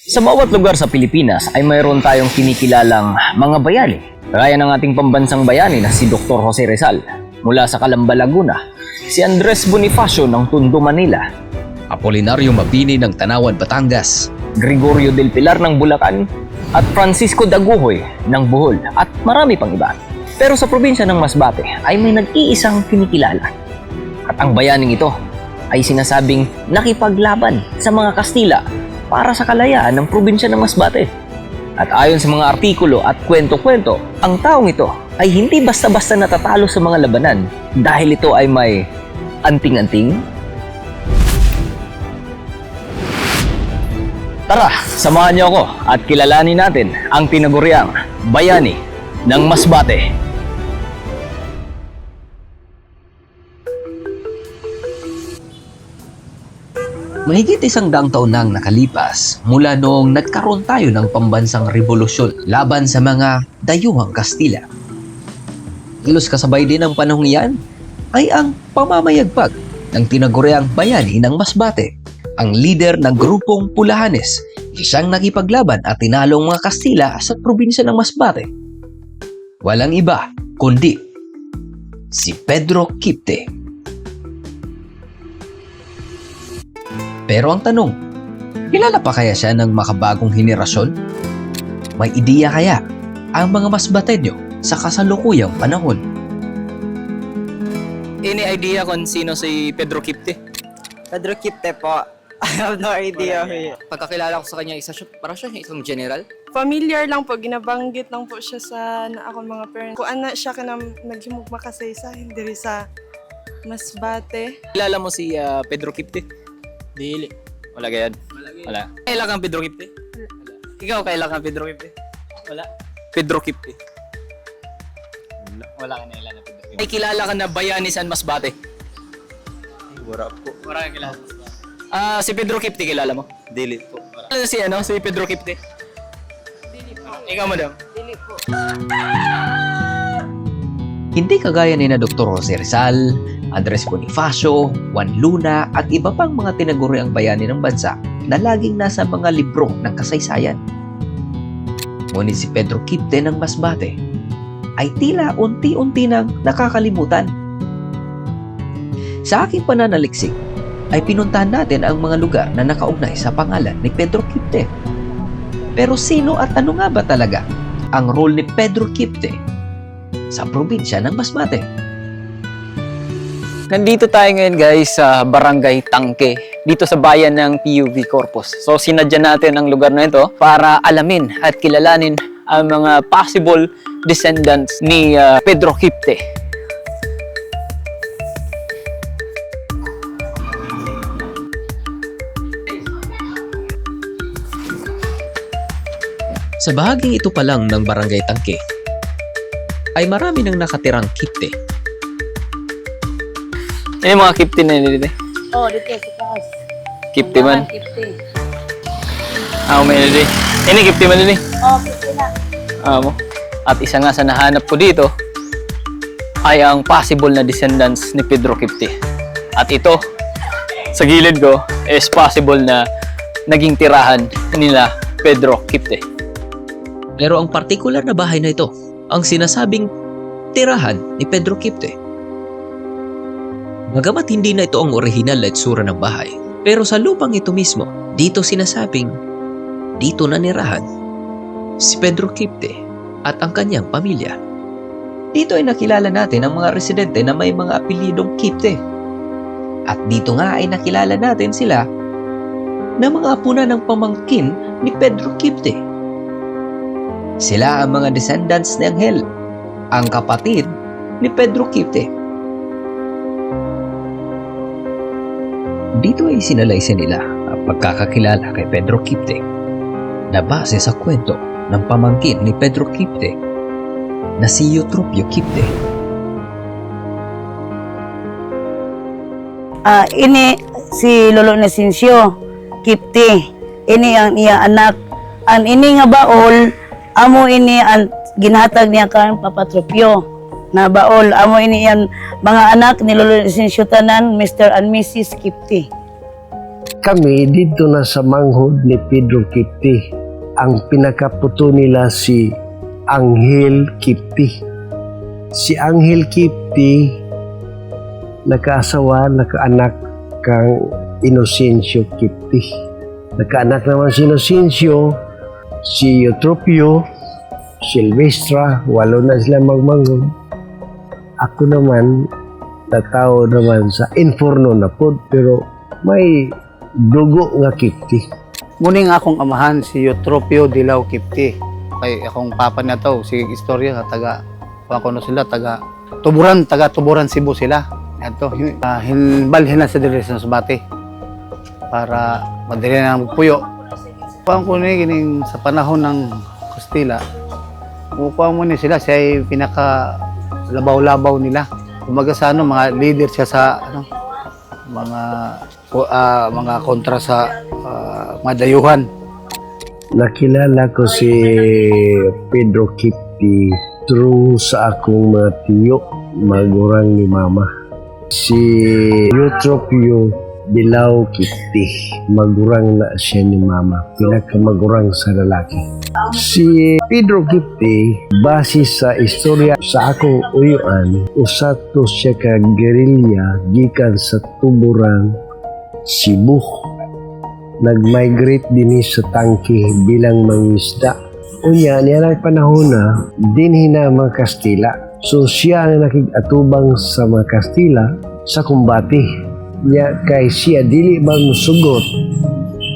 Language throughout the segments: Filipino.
Sa bawat lugar sa Pilipinas ay mayroon tayong kinikilalang mga bayani. Kaya ng ating pambansang bayani na si Dr. Jose Rizal mula sa Calamba, Laguna, si Andres Bonifacio ng Tondo, Manila, Apolinario Mabini ng Tanawan, Batangas, Gregorio del Pilar ng Bulacan, at Francisco Daguhoy ng Bohol at marami pang iba. Pero sa probinsya ng Masbate ay may nag-iisang kinikilala. At ang bayaning ito ay sinasabing nakipaglaban sa mga Kastila para sa kalayaan ng probinsya ng Masbate. At ayon sa mga artikulo at kwento-kwento, ang taong ito ay hindi basta-basta natatalo sa mga labanan dahil ito ay may anting-anting, Tara, samahan niyo ako at kilalanin natin ang tinaguriang bayani ng Masbate. Mahigit isang daang taon nang nakalipas mula noong nagkaroon tayo ng pambansang revolusyon laban sa mga dayuhang Kastila. Ilos kasabay din ng panahong iyan ay ang pamamayagpag ng tinaguriang bayani ng Masbate. Ang leader ng grupong Pulahanes, siyang nakipaglaban at tinalo ang mga Kastila sa probinsya ng Masbate. Walang iba kundi si Pedro Quipte. Pero ang tanong, kilala pa kaya siya ng makabagong henerasyon? May ideya kaya ang mga masbatenyo sa kasalukuyang panahon? Any idea kung sino si Pedro Kipte? Pedro Kipte po. I have no idea. Pagkakilala ko sa kanya, isa siya, para siya isang general. Familiar lang po, ginabanggit lang po siya sa na ako mga parents. Kung ana siya ka na naghimugma kasi sa hindi sa Masbate. Kilala mo si ah, Pedro Kipte? Dili. Wala gayad? Wala. Kailan kang Pedro Kipte? Wala. Ikaw kailan kang Pedro Kipte? Wala. Pedro Kipte. Wala. Wala ka nailan na Pedro Kipte. Ay kilala ka na bayani San Masbate? Wala po. Wala ka kilala. Ah, si Pedro Kipte kilala mo? Dili po. Ano si ano? Si Pedro Kipte? Dili po. Ikaw madam? Hindi kagaya ni na Dr. Jose Rizal, Andres Bonifacio, Juan Luna at iba pang mga tinaguriang bayani ng bansa na laging nasa mga libro ng kasaysayan. Ngunit si Pedro Quipte ng Masbate ay tila unti-unti nang nakakalimutan. Sa aking pananaliksik ay pinuntahan natin ang mga lugar na nakaugnay sa pangalan ni Pedro Quipte. Pero sino at ano nga ba talaga ang role ni Pedro Quipte sa probinsya ng Masbate. Nandito tayo ngayon guys sa Barangay Tangke, dito sa bayan ng PUV Corpus. So sinadya natin ang lugar na ito para alamin at kilalanin ang mga possible descendants ni uh, Pedro Quipte. Sa bahaging ito pa lang ng Barangay Tangke, ay marami nang nakatirang kipte. Ano yung mga Quipte na nila? Oh, dito sa taas. Quipte man. Kipte. Ah, may nila. Ini Quipte man nila. Oh, kipte na. Ah, mo. At isa nga sa nahanap ko dito ay ang possible na descendants ni Pedro Quipte. At ito, sa gilid ko, is possible na naging tirahan nila Pedro Quipte. Pero ang partikular na bahay na ito, ang sinasabing tirahan ni Pedro Quipte. Bagamat hindi na ito ang orihinal na itsura ng bahay, pero sa lupang ito mismo, dito sinasabing dito nanirahan si Pedro Quipte at ang kanyang pamilya. Dito ay nakilala natin ang mga residente na may mga apelidong Quipte. At dito nga ay nakilala natin sila na mga apuna ng pamangkin ni Pedro Quipte. Sila ang mga descendants ni Angel, ang kapatid ni Pedro Quipte. Dito ay sinalaysay nila ang pagkakakilala kay Pedro Quipte na base sa kwento ng pamangkin ni Pedro Quipte na si Eutropio Quipte. Ah, ini si Lolo Nasincio, kipte. Ini ang iya anak. Ang ini nga baol, amo ini ang ginhatag niya kan papatropyo na baol. Amo ini yan mga anak ni Lolo Nasincio tanan, Mr. and Mrs. Kipte. Kami dito na sa manghod ni Pedro Kipti. Ang pinakaputo nila si Angel Kipti. Si Angel Kipti nakaasawa, nakaanak kang Inocencio Kipti. Nakaanak naman si Inocencio, si Eutropio, Silvestra, walo na sila magmangon. Ako naman, natao naman sa Inferno na po, pero may dugo nga kipti. Muning akong amahan si Eutropio Dilaw Kipti. Kay akong papa na to, si istorya taga kuha ko na sila taga Tuburan, taga Tuburan Cebu sila. Ato, uh, hinbalhin na sa dire sa Masbate para madali na magpuyo. Kuha ko ni gining sa panahon ng Kastila. Kuha mo ni sila siya ay pinaka labaw-labaw nila. Kumaga sa ano, mga leader siya sa ano, mga ah, mga kontra sa ah, mga dayuhan. Nakilala ko si Pedro Kipti through sa akong mga tiyo, magurang ni mama. Si Eutropio Dilaw Kipti, magurang na siya ni mama, pinakamagurang sa lalaki. Si Pedro Kipti, base sa istorya sa akong uyuan, usato siya ka gerilya gikan sa tuburan Cebu nag-migrate din sa tangke bilang mangisda. Unya, niya lang panahon na, din na mga Kastila. So siya ang nakigatubang sa mga Kastila sa kumbati. Niya kay siya dili ba musugot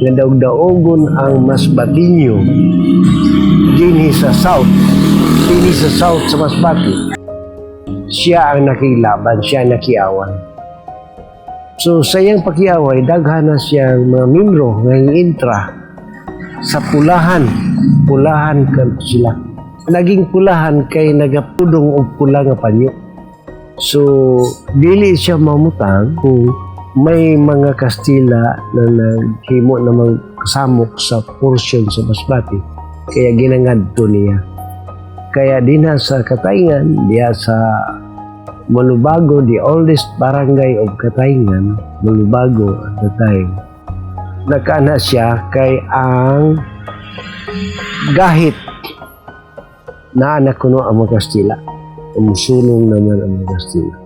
nga daog-daogon ang mas batinyo dinhi sa south dinhi sa south sa Masbate siya ang nakilaban siya ang nakiawan So sa iyang pakiaway, daghan na siyang mga membro ng intra sa pulahan. Pulahan kan sila. Naging pulahan kay nagapudong og pula nga panyo. So, dili siya mamutang kung may mga Kastila na naghimo namang kasamok sa portion sa Masbati. Kaya ginangadto niya. Kaya dinha sa Katayngan, diya sa Malubago, the oldest barangay of Katayngan, Malubago at the time. Nakana siya kay ang gahit na anak kuno ang Kastila. Umusulong naman ang mga Kastila.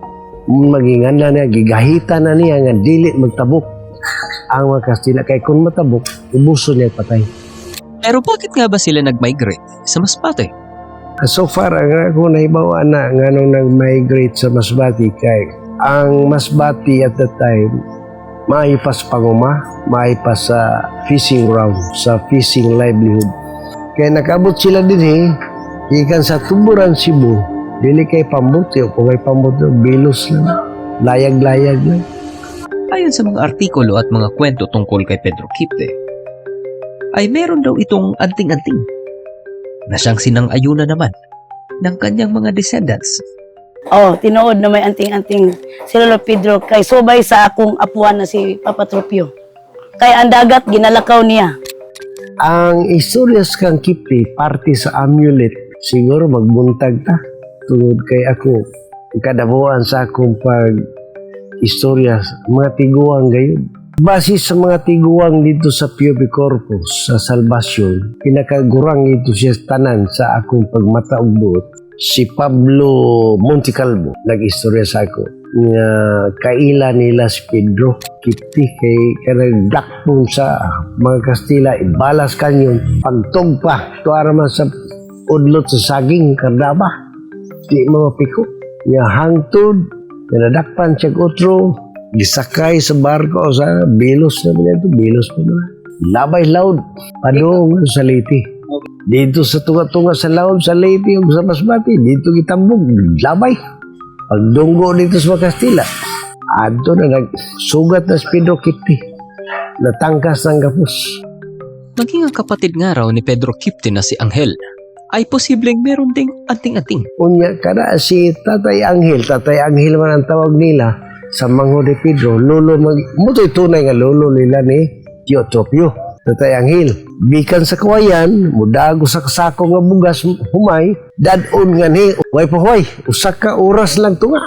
Magingan na niya, gigahitan na niya nga dili magtabok ang mga Kastila. Kay kung matabok, ubuso niya patay. Pero bakit nga ba sila nag-migrate sa Masbate? So far, ang ako nahibawa na nga nung nag-migrate sa Masbati kay ang Masbati at that time maipas panguma, maipas sa fishing ground, sa fishing livelihood. Kaya nakabot sila din eh, ikan sa tuburan Cebu, dili kay pambuti o kung may pambuti, bilos lang, layag-layag lang. Ayon sa mga artikulo at mga kwento tungkol kay Pedro Kipte, ay meron daw itong anting-anting na siyang sinang-ayuna naman ng kanyang mga descendants. Oh, tinuod na may anting-anting si Lolo Pedro kay subay sa akong apuan na si Papa Tropio. Kay ang dagat ginalakaw niya. Ang istorya sa kang kipti, parte sa amulet, siguro magbuntag ta. Tungod kay ako, kadabuan sa akong pag istorya, mga tiguang gayon. Base sa mga tiguang dito sa Piobe Corpus, sa Salvation, pinakagurang ito siya tanan sa akong pagmata og buot. Si Pablo Montecalvo, nag-istorya sa ako, nga kaila nila si Pedro Kipti kay kanang dakpong sa mga Kastila ibalas kanyon pagtog pa tuara man sa udlot sa saging kardaba di mga piko nga hangtod nadakpan siya utro gisakay sa barko sa bilos na mga ito bilos pa na labay loud padung sa liti? Dito sa tunga-tunga sa laod sa liti ug sa basbati dito gitambog labay. Pagdunggo dito sa mga Kastila adto na nagsugat na Pedro Kipti natangkas ng gapos. Maging ang kapatid nga raw ni Pedro Kipte na si Angel ay posibleng meron ding anting-anting. Unya, kada si Tatay Anghel, Tatay Anghel man ang tawag nila sa Mango de Pedro, lolo, mag, muto'y tunay nga lolo nila ni Teotropio. Tatay Anghel, bikan sa kawayan, mudago sa kasako nga bugas humay, dadon nga ni, way pa way, usak ka oras lang tunga.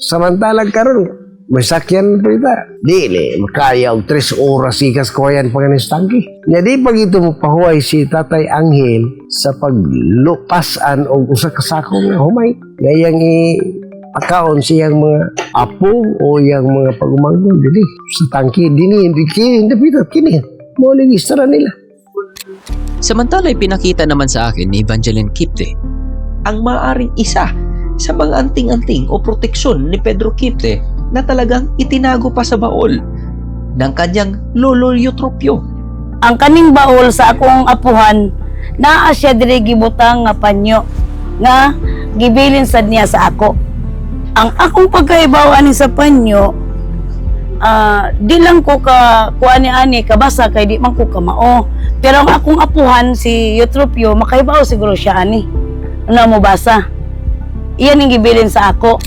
Samantalang karon may sakyan pa ita. Di ni, makaya og tres oras ikas ko yan panganis tangki. Nya di pag ito mo pahuway si Tatay Anghel sa paglupasan og usa ka sako nga humay. Gayang i pakaon siyang mga apo o yang mga pagumanggon dili sa tangki dini di kini dapat kini mo lagi istara nila Samantala pinakita naman sa akin ni Evangeline Kipte ang maaring isa sa mga anting-anting o proteksyon ni Pedro Kipte na talagang itinago pa sa baol ng kanyang lolo Eutropio. Ang kaning baol sa akong apuhan, naa siya diri gibutang nga panyo nga gibilin sad niya sa ako. Ang akong pagkaibaw ani sa panyo, ah di lang ko ka kuani ani kabasa kay di man ko kamao. Pero ang akong apuhan si Eutropio makaibaw siguro siya ani. Ano mo basa? Iyan ang gibilin sa ako.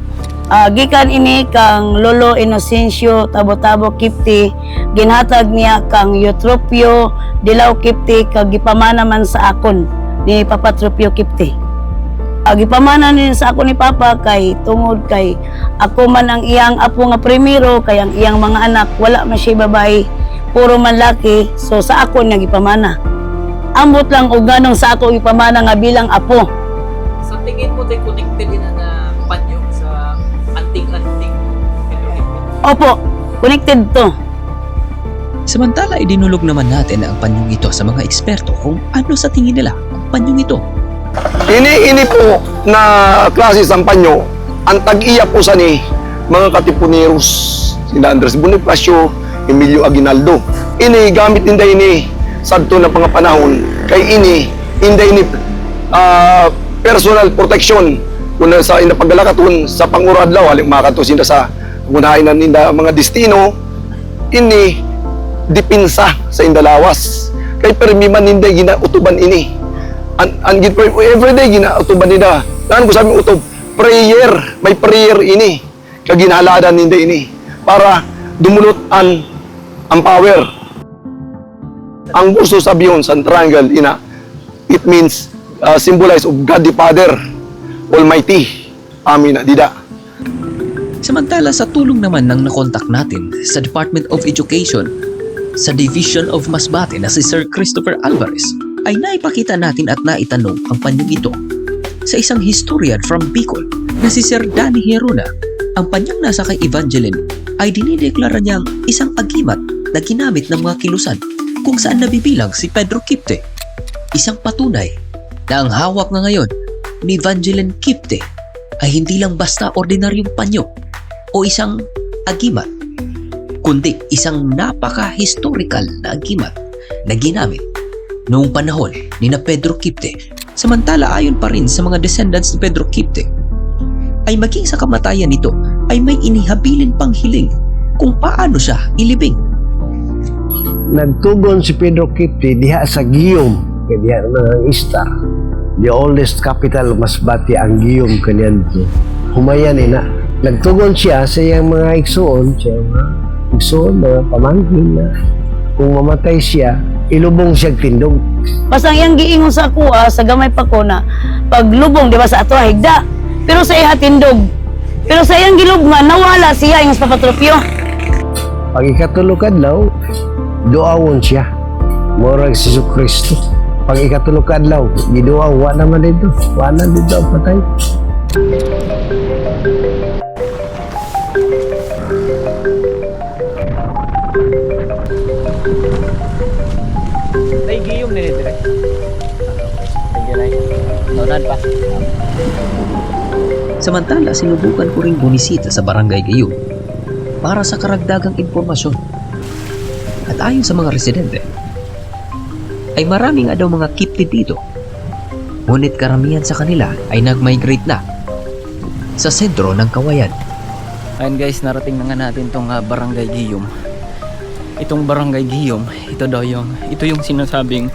Ah, gikan ini kang Lolo Inocencio Tabo-Tabo Kipti ginhatag niya kang Eutropio Dilaw Kipti kag gipamana man sa akon ni Papa Tropio Kipti. Gipamana ni sa ako ni Papa kay tungod kay ako man ang iyang apo nga primero kay ang iyang mga anak wala man siya babae puro man laki so sa ako niya gipamana. Ambot lang og ganong sa ako gipamana nga bilang apo. Sa tingin mo tayo connected din na Opo, connected to. Samantala idinulog naman natin ang panyong ito sa mga eksperto kung ano sa tingin nila ang panyong ito. Ini-ini po na klase sampanyo, ang tag-iya po sa ni mga katipuneros, sina Andres Bonifacio, Emilio Aguinaldo. Ini gamit ninda ini sadto na mga panahon kay ini inda ini ah, personal protection kuna sa ina paggalakaton sa panguradlaw haling makato sinda sa unahin na ninda mga destino ini dipinsa sa indalawas. Kay permiman ninda ginautuban ini. An an gid pray everyday ginautuban nila nan ko sabi utob prayer may prayer ini. Kag ginhaladan ninda ini para dumulot an ang power. Ang gusto sabiyon sa triangle ina it means uh, symbolize of God the Father Almighty. Amin na dida Samantala sa tulong naman ng nakontak natin sa Department of Education sa Division of Masbate na si Sir Christopher Alvarez ay naipakita natin at naitanong ang panyong ito sa isang historian from Bicol na si Sir Danny Heruna. Ang panyang nasa kay Evangeline ay dinideklara niyang isang agimat na ginamit ng mga kilusan kung saan nabibilang si Pedro Kipte. Isang patunay na ang hawak na ngayon ni Evangeline Kipte ay hindi lang basta ordinaryong panyo o isang agimat, kundi isang napaka-historical na agimat na ginamit noong panahon ni na Pedro Kipte. Samantala ayon pa rin sa mga descendants ni Pedro Kipte, ay maging sa kamatayan nito ay may inihabilin pang hiling kung paano siya ilibing. nagtugon si Pedro Kipti diha sa Giyom kay diha na Istar the oldest capital Masbate ang Giyom kanyan humayan ina nagtugon siya sa iyang mga igsoon siya mga igsoon mga pamangkin na kung mamatay siya ilubong siya tindog Basta ang iyang giingon sa kuha sa gamay pa ko na paglubong di ba sa ato higda. Pero sa iya tindog. Pero sa iyang gilubngan nawala siya yung sa papatropyo. pag ikatulog adlaw duawon siya murag si Kristo pag ikatulog adlaw giduaw wa naman dito wa na dito ang patay Eh. Nandiyan ay. Naunan pa. Samantala, sinubukan ko ring bumisita sa barangay Gayum para sa karagdagang impormasyon. At ayon sa mga residente, ay marami nga daw mga kipti dito. Ngunit karamihan sa kanila ay nag-migrate na sa sentro ng kawayan. Ayun guys, narating na nga natin tong ah, Barangay Giyom. Itong Barangay Giyom, ito daw yung ito yung sinasabing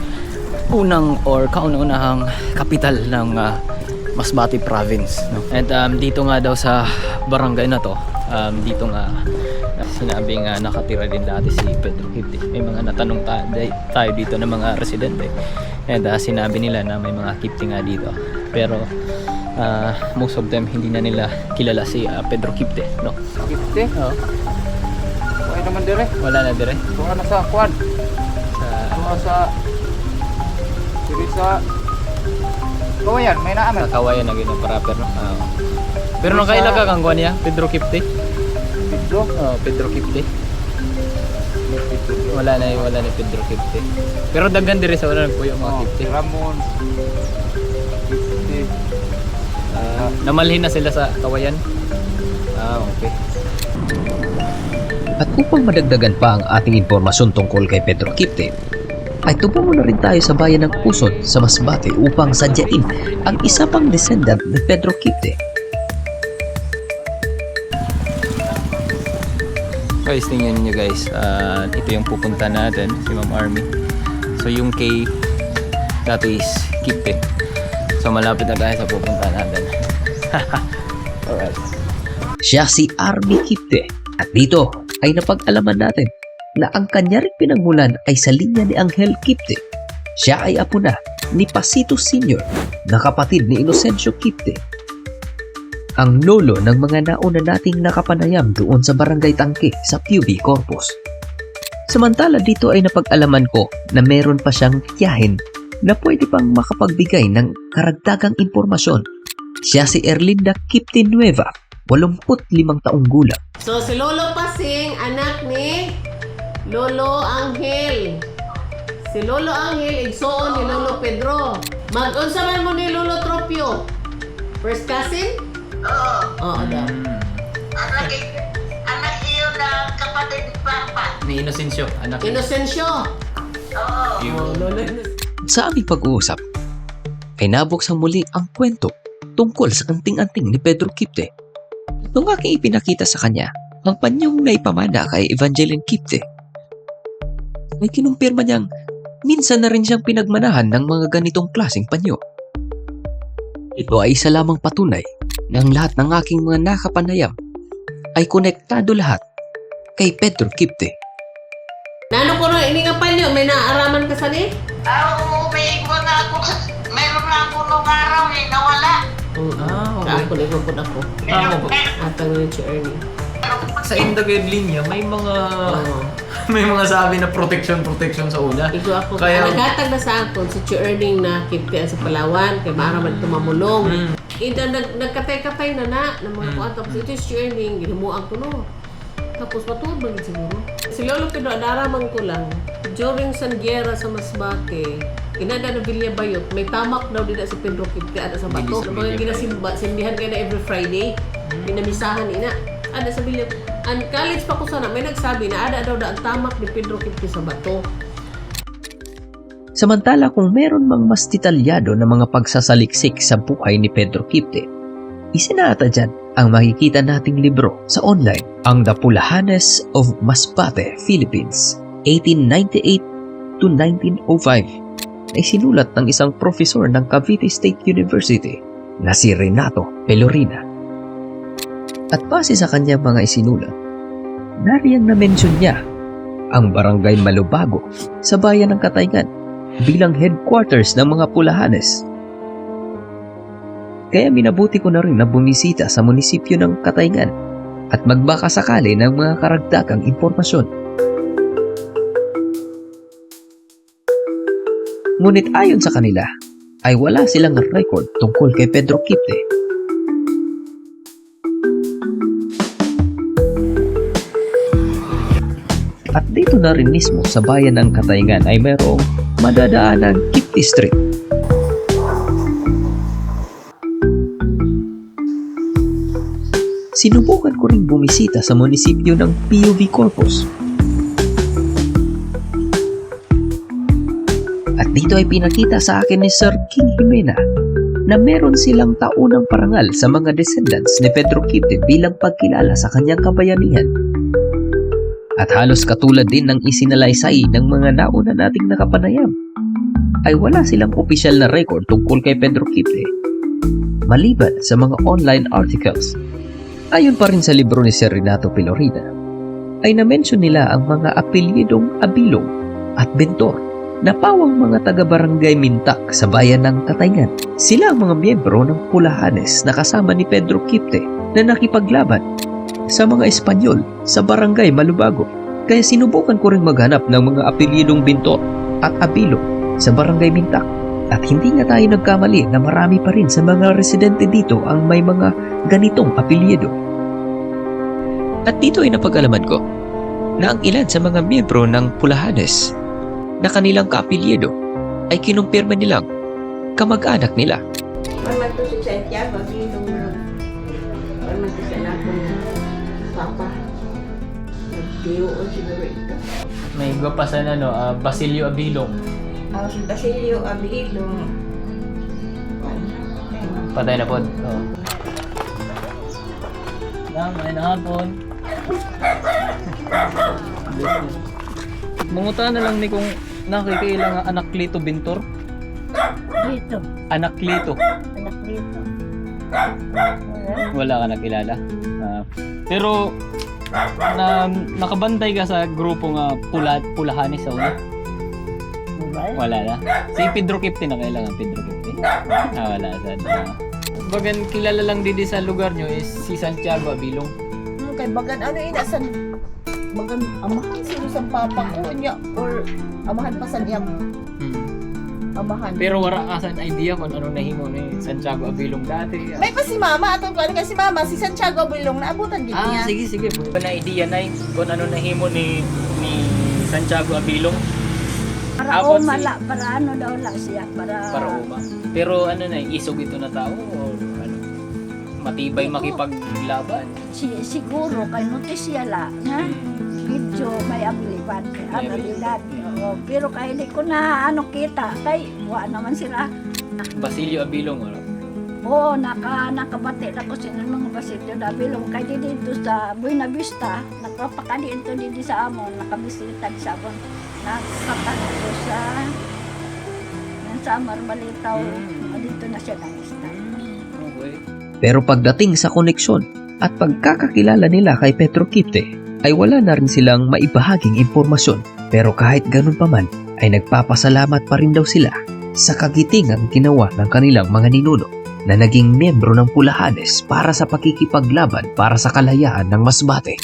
unang or kauna-unahang kapital ng ah, Masbate province, no? And um, dito nga daw sa barangay na to, um, dito nga sinabi nga nakatira din dati si Pedro Kipti. May mga natanong ta- tayo dito ng mga residente. And ah, sinabi nila na may mga Kipti nga dito. Pero ah, most of them hindi na nila kilala si ah, Pedro Quipte, no? Kipte? Oo. Naman dire. Wala na dire. Tuwa na sa kwan. Sa Tuwa sa... Diri sa... Kawayan, may naaman. kawayan na ganyan proper, no? Oo. Pero nung kaila ka kang kuha niya, Pedro Quipte? Pedro. Oh, Pedro Quipte. Wala na wala na Pedro Quipte. Pero daghan dire sa wala po yung mga Oh. Ramon. Kipte. Ah, namalhin na sila sa kawayan. Ah, okay. At upang madagdagan pa ang ating impormasyon tungkol kay Pedro Quipte, ay tubo muna rin tayo sa bayan ng Puson sa Masbate upang sadyain ang isa pang descendant ni Pedro Quipte. Guys, tingnan niyo guys. Ah, ito yung pupunta natin, si Ma'am Army. So yung kay that is Kipte. So malapit na guys sa pupunta natin. Alright. Siya si Army Quipte. At dito ay napag-alaman natin na ang kanya rin pinagmulan ay sa linya ni Angel Quipte. Siya ay apo na ni Pasito Sr. na kapatid ni Inocencio Quipte. Ang lolo ng mga nauna nating nakapanayam doon sa Barangay Tangke sa PUB Corpus. Samantala dito ay napag-alaman ko na meron pa siyang tiyahin na pwede pang makapagbigay ng karagdagang impormasyon. Siya si Erlinda Quipte Nueva, 85 taong gulang. So, si Lolo Pasing, anak ni Lolo Angel. Si Lolo Angel, igsoon ni Lolo Pedro. Mag-unsa man mo ni Lolo Tropio? First cousin? Oo. Oo, daw. Ni Inocencio, anak. Inocencio. Oo. Lolo Sa aming pag-uusap, ay nabuksan muli ang kwento tungkol sa anting-anting ni Pedro Quipte. Nung aking ipinakita sa kanya ang panyong naipamana kay Evangeline Quipte, ay kinumpirma niyang minsan na rin siyang pinagmanahan ng mga ganitong klaseng panyo. Ito ay isa lamang patunay ng lahat ng aking mga nakapanayam ay konektado lahat kay Pedro Quipte. Nano ko rin, ini nga palyo, may naaraman ka sa ni? Oo, may mga ako, meron na ako nung araw eh, nawala. Ah, Sa ako, nagpapod ako. Tama ba? Atang ni si Ernie. Sa Indagad linya, may mga Oo. may mga sabi na protection protection sa una. Igo ako, Kaya- naghatag na sa akon si Churning na kipte sa Palawan, kay Mara man tumamulong. Mm. Ida, nag, nagkatay-katay na na, ng mga Mm. kuwan. Tapos ito si Churning, ginamuan ko no. Tapos matuod ba siguro? Si Lolo Pedro, naraman ko lang, during Sangiera sa Masbate, inada na Villa Bayot, may tamak daw din si Pedro Kipte ada sa bato. Sa Mga ginasimba, simbihan kayo na every Friday. Pinamisahan ina. Ada sa Villa. Ang college pa ko sana, may nagsabi na ada daw da ang tamak ni Pedro Kipte sa bato. Samantala kung meron mang mas detalyado na mga pagsasaliksik sa buhay ni Pedro Quipte, isinata dyan ang makikita nating libro sa online, ang The Pulahanes of Masbate, Philippines, 1898 to 1905, na isinulat ng isang profesor ng Cavite State University na si Renato Pelorina. At base sa kanyang mga isinulat, nariyang na-mention niya ang barangay Malubago sa bayan ng Katayngan bilang headquarters ng mga Pulahanes. Kaya minabuti ko na rin na bumisita sa munisipyo ng Katayngan at magbaka sakali ng mga karagdagang impormasyon. Ngunit ayon sa kanila, ay wala silang record tungkol kay Pedro Quipte. At dito na rin mismo sa bayan ng Katayngan ay mayroong madadaan ng Kipti Street. Sinubukan ko ring bumisita sa munisipyo ng PUV Corpus. At dito ay pinakita sa akin ni Sir King Jimena na meron silang taunang parangal sa mga descendants ni Pedro Quibde bilang pagkilala sa kanyang kabayanihan. At halos katulad din ng isinalaysay ng mga nauna nating nakapanayam, ay wala silang opisyal na record tungkol kay Pedro Quibde. Maliban sa mga online articles, ayon pa rin sa libro ni Sir Renato Pilorina, ay na-mention nila ang mga apelyidong Abilong at Bentor napawang mga taga-barangay Mintak sa bayan ng Katayngan. Sila ang mga miyembro ng Pulahanes na kasama ni Pedro Quipte na nakipaglaban sa mga Espanyol sa barangay Malubago. Kaya sinubukan ko rin maghanap ng mga apelyidong Bintor at Abilo sa barangay Mintak. At hindi nga tayo nagkamali na marami pa rin sa mga residente dito ang may mga ganitong apelyido. At dito ay napag-alaman ko na ang ilan sa mga miyembro ng Pulahanes na kanilang kaapelyido ay kinumpirma nilang kamag-anak nila. Parang to si Santiago, dito mo. Parang to sa nakong papa. Nagdiyo o siguro ito. May gapasan ano, ah, Basilio Abilong. Ang si Basilio Abilio. Patay na po. Oh. Na hapon. Munguta na lang ni kung nakikailang anak Lito Bintor. Dito, Anak Lito. anak dito. Wala ka nakilala. Ah, pero na nakabantay ka sa grupo nga pula pulahanis sa una. Wala na. Si Pedro Kipti na kailangan Pedro Kipti. Ah, wala sa. Uh, bagan kilala lang din sa lugar nyo is si Santiago Abilong. Hmm, kay bagan ano inasan bagan amahan sino sa papa ko niya or amahan pa sa niyang Hmm. amahan. Pero wala ka sa idea kung ano nahimo ni Santiago Abilong dati. May pa si mama atong ko kasi mama si Santiago Bilong naabutan gid Ah, niya. sige, sige. Ba na idea na kung ano nahimo ni ni Santiago Abilong Para Abot o si- mala, para ano daw lang siya, para... para uma. Pero ano na, isog ito na tao or ano? Matibay makipaglaban. Si, siguro, kay notisya la, nga, medyo may abilidad, May abilidad. Oo, pero kay hindi ko na ano kita, kay wa naman sila. Basilio Abilong or Oo, naka, nakabati na ko sila mga basilyo na bilong. Kay di dito sa Buena Vista, nakapakali ito dito sa amon, nakabisita di sa amon. Nakapakali ko sa yan sa Marmalitaw, dito na siya nangista. okay. Pero pagdating sa koneksyon at pagkakakilala nila kay Petro Kipte, ay wala na rin silang maibahaging impormasyon. Pero kahit ganun pa man, ay nagpapasalamat pa rin daw sila sa kagitingang ginawa ng kanilang mga ninuno na naging miyembro ng Pulahanes para sa pakikipaglaban para sa kalayaan ng Masbate.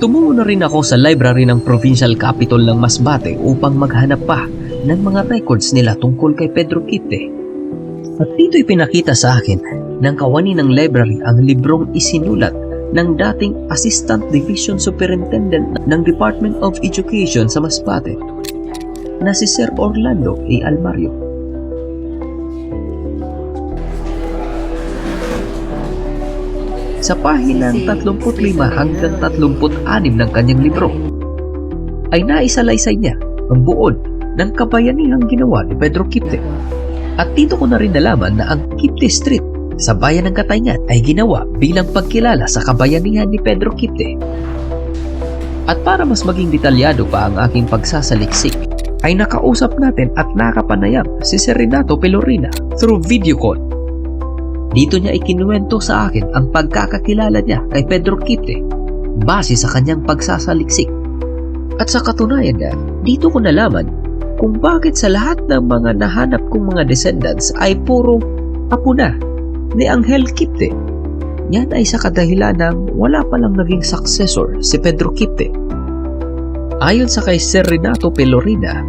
Tumungo na rin ako sa library ng Provincial Capital ng Masbate upang maghanap pa ng mga records nila tungkol kay Pedro Quite. At dito'y pinakita sa akin ng kawani ng library ang librong isinulat ng dating Assistant Division Superintendent ng Department of Education sa Masbate na si Sir Orlando A. Almario. Sa pahinang 35 hanggang 36 ng kanyang libro, ay naisalaysay niya ang buod ng kabayanihang ginawa ni Pedro Kipte. At dito ko na rin nalaman na ang Kipte Street sa bayan ng Katayngan ay ginawa bilang pagkilala sa kabayanihan ni Pedro Kipte. At para mas maging detalyado pa ang aking pagsasaliksik, ay nakausap natin at nakapanayam si Sir Renato Pelorina through video call. Dito niya ikinuwento sa akin ang pagkakakilala niya kay Pedro Kipte base sa kanyang pagsasaliksik. At sa katunayan nga, dito ko nalaman kung bakit sa lahat ng mga nahanap kong mga descendants ay puro apo na ni Angel Kipte. Yan ay sa kadahilan ng wala palang naging successor si Pedro Kipte. Ayon sa kay Sir Renato Pelorina,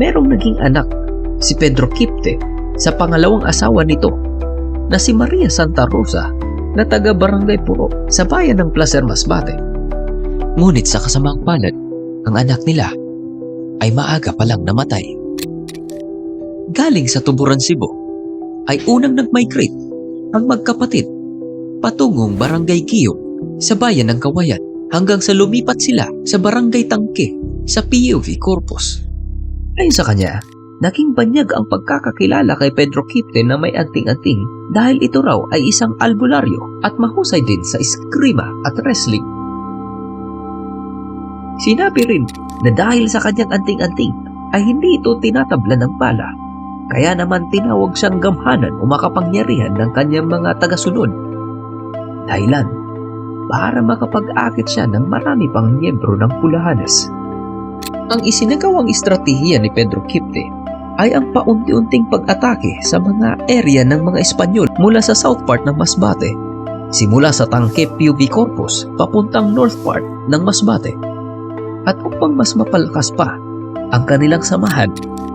merong naging anak si Pedro Kipte sa pangalawang asawa nito na si Maria Santa Rosa na taga Barangay Puro sa bayan ng Placer Masbate. Ngunit sa kasamang palad, ang anak nila ay maaga pa lang namatay. Galing sa Tuburan Cebu, ay unang nag-migrate ang magkapatid patungong Barangay Giyong sa bayan ng Kawayan hanggang sa lumipat sila sa Barangay Tangke sa PUV Corpus. Ayon sa kanya, naging banyag ang pagkakakilala kay Pedro Kipte na may anting-anting dahil ito raw ay isang albularyo at mahusay din sa eskrima at wrestling. Sinabi rin na dahil sa kanyang anting-anting ay hindi ito tinatabla ng pala. Kaya naman tinawag siyang gamhanan o makapangyarihan ng kanyang mga tagasunod. Dahilan para makapag-akit siya ng marami pang miyembro ng Pulahanes. Ang isinagawang estratehiya ni Pedro Quipte ay ang paunti-unting pag-atake sa mga area ng mga Espanyol mula sa south part ng Masbate, simula sa tangke PUV Corpus papuntang north part ng Masbate. At upang mas mapalakas pa ang kanilang samahan,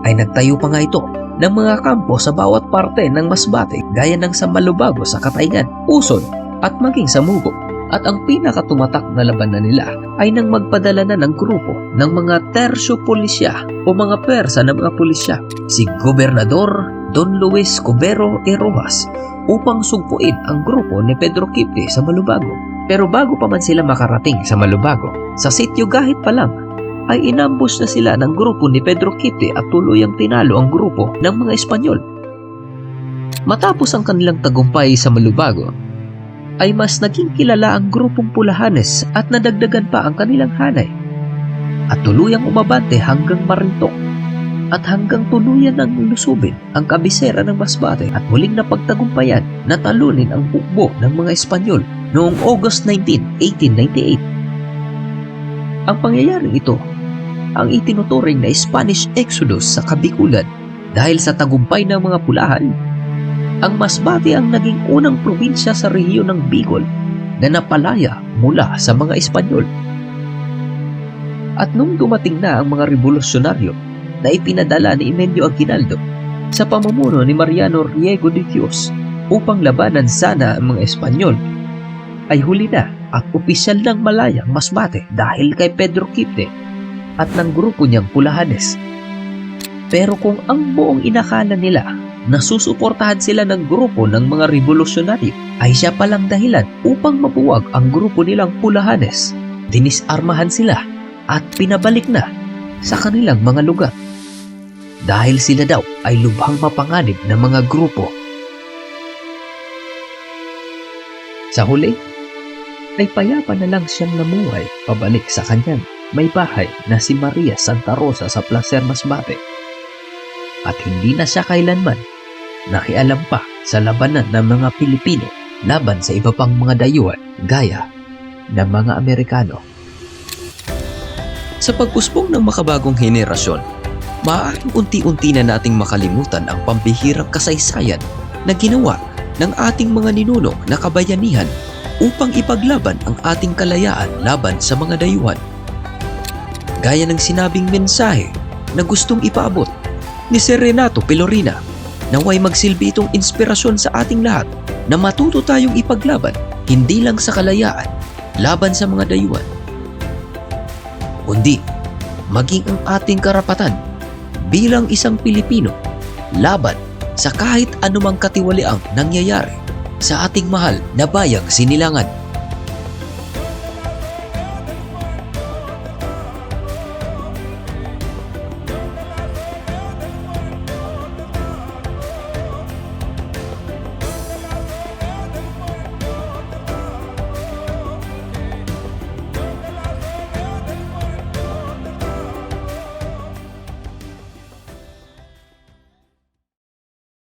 ay nagtayo pa nga ito ng mga kampo sa bawat parte ng Masbate gaya ng sa Malubago sa Katayngan, Uson at maging sa Mugo. At ang pinakatumatak na labanan nila ay nang magpadala na ng grupo ng mga tersyo pulisya o mga persa ng mga pulisya, si Gobernador Don Luis Cubero e upang sugpuin ang grupo ni Pedro Quipte sa Malubago. Pero bago pa man sila makarating sa Malubago, sa sityo Gahit pa lang ay inambush na sila ng grupo ni Pedro Quipte at tuluyang tinalo ang grupo ng mga Espanyol. Matapos ang kanilang tagumpay sa Malubago, ay mas naging kilala ang grupong Pulahanes at nadagdagan pa ang kanilang hanay. At tuluyang umabante hanggang Marintok at hanggang tuluyan ng lusubin ang kabisera ng Masbate at muling napagtagumpayan na talunin ang hukbo ng mga Espanyol noong August 19, 1898. Ang pangyayaring ito ang itinuturing na Spanish Exodus sa Kabikulan dahil sa tagumpay ng mga pulahan ang Masbate ang naging unang probinsya sa rehiyon ng Bicol na napalaya mula sa mga Espanyol. At nung dumating na ang mga revolusyonaryo na ipinadala ni Emilio Aguinaldo sa pamumuno ni Mariano Riego de Dios upang labanan sana ang mga Espanyol, ay huli na at opisyal ng malayang Masbate dahil kay Pedro Quipte at ng grupo niyang Pulahanes. Pero kung ang buong inakala nila na susuportahan sila ng grupo ng mga revolusyonaryo ay siya palang dahilan upang mabuwag ang grupo nilang Pulahanes. Dinisarmahan sila at pinabalik na sa kanilang mga lugar. Dahil sila daw ay lubhang mapanganib ng mga grupo. Sa huli, ay payapa na lang siyang namuhay pabalik sa kanyang may bahay na si Maria Santa Rosa sa Placer Masbate. At hindi na siya kailanman nakialam pa sa labanan ng mga Pilipino laban sa iba pang mga dayuhan gaya ng mga Amerikano. Sa pagpuspong ng makabagong henerasyon, maaaring unti-unti na nating makalimutan ang pambihirang kasaysayan na ginawa ng ating mga ninunong na kabayanihan upang ipaglaban ang ating kalayaan laban sa mga dayuhan. Gaya ng sinabing mensahe na gustong ipaabot ni Sir Renato Pelorina naway magsilbi itong inspirasyon sa ating lahat na matuto tayong ipaglaban hindi lang sa kalayaan laban sa mga dayuhan kundi maging ang ating karapatan bilang isang Pilipino laban sa kahit anumang katiwaliang nangyayari sa ating mahal na bayang sinilangan